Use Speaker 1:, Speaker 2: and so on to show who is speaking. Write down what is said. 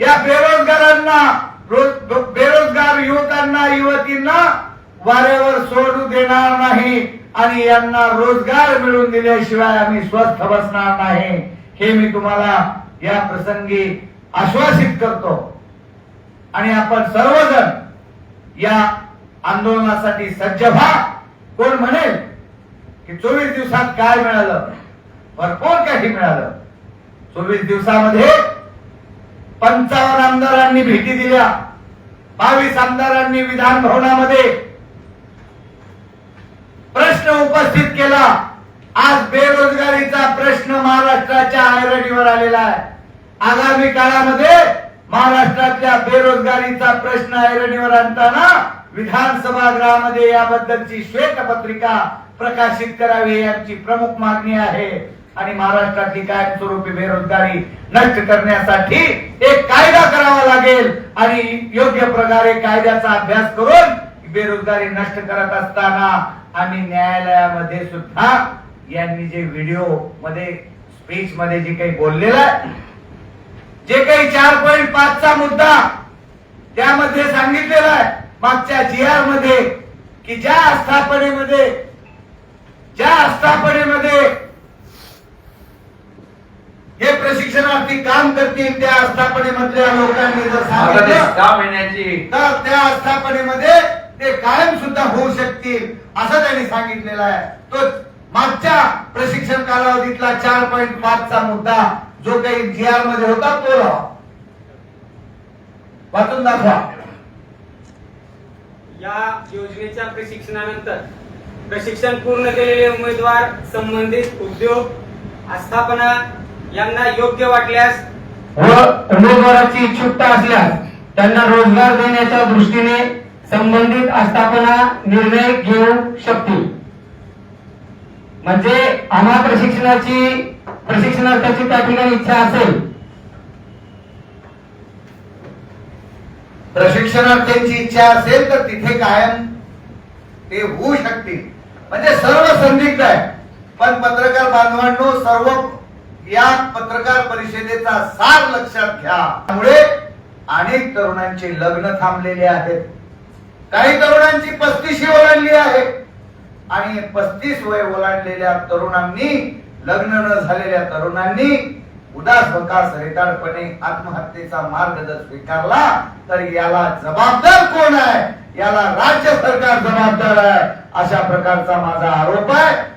Speaker 1: या बेरोजगारांना रोज- बेरोजगार युवकांना युवतींना वाऱ्यावर सोडू देणार नाही आणि यांना रोजगार मिळवून दिल्याशिवाय आम्ही स्वस्थ बसणार नाही. हे मी तुम्हाला या प्रसंगी आश्वासित करतो. आणि आपण सर्वजण या आंदोलनासाठी सज्ज व्हा. कोण म्हणेल की चोवीस दिवसात काय मिळालं? भरपूर काही मिळालं. चोवीस दिवसामध्ये पंचावन्न आमदारांनी भेटी दिल्या. बावीस आमदारांनी विधान भवनामध्ये प्रश्न उपस्थित केला. आज बेरोजगारीचा प्रश्न महाराष्ट्राच्या ऐरणीवर आलेला आहे. आगामी काळामध्ये महाराष्ट्रातल्या बेरोजगारीचा प्रश्न ऐरणीवर आणताना विधानसभा गृहामध्ये याबद्दलची श्वेतपत्रिका प्रकाशित करावी ही आमची प्रमुख मागणी आहे. आणि महाराष्ट्रातली कायमस्वरूपी बेरोजगारी नष्ट करण्यासाठी एक कायदा करावा लागेल आणि योग्य प्रकारे कायद्याचा अभ्यास करून बेरोजगारी नष्ट करत असताना आम्ही न्यायालयामध्ये सुद्धा यांनी जे व्हिडिओमध्ये स्पीच मध्ये जे काही बोललेलं आहे जे काही चार पॉईंट पाचचा मुद्दा त्यामध्ये सांगितलेला आहे मागच्या जी आरमध्ये की ज्या आस्थापनेमध्ये ज्या आस्थापनेमध्ये प्रशिक्षणार्थी काम करतील त्या आस्थापनेमधल्या लोकांनी जर सांगितलं तर त्या आस्थापनेमध्ये ते कायम सुद्धा होऊ शकतील असं त्यांनी सांगितलेलं आहे. तो मागच्या प्रशिक्षण कालावधीतला चार पॉईंट पाचचा मुद्दा जो काही जी आरमध्ये होता तो लावा वाचून दाखवा.
Speaker 2: या योजनेच्या प्रशिक्षणानंतर प्रशिक्षण पूर्ण केलेले उमेदवार संबंधित उद्योग आस्थापना यांना योग्य वाटल्यास
Speaker 3: व उमेदवाराची इच्छुकता असल्यास त्यांना रोजगार देण्याच्या दृष्टीने संबंधित आस्थापना निर्णय घेऊ शकतील. म्हणजे आम्हा प्रशिक्षणाची प्रशिक्षणार्थाची त्या ठिकाणी इच्छा असेल.
Speaker 1: प्रशिक्षणार्थ्यांची इच्छा असेल तर तिथे कायम ते होऊ शकतील. म्हणजे सर्व संदिग्ध आहे पण पत्रकार बांधवांनो सर्व या पत्रकार परिषदेचा सार लक्षात घ्या. त्यामुळे अनेक तरुणांचे लग्न थांबलेले आहेत. काही तरुणांची पस्तीशी ओलांडली आहे. आणि पस्तीस वय ओलांडलेल्या तरुणांनी लग्न न झालेल्या तरुणांनी उदास वकास रेताडपणे आत्महत्येचा मार्ग जर स्वीकारला तर याला जबाबदार कोण आहे? याला राज्य सरकार जबाबदार आहे. अशा प्रकारचा माझा आरोप आहे.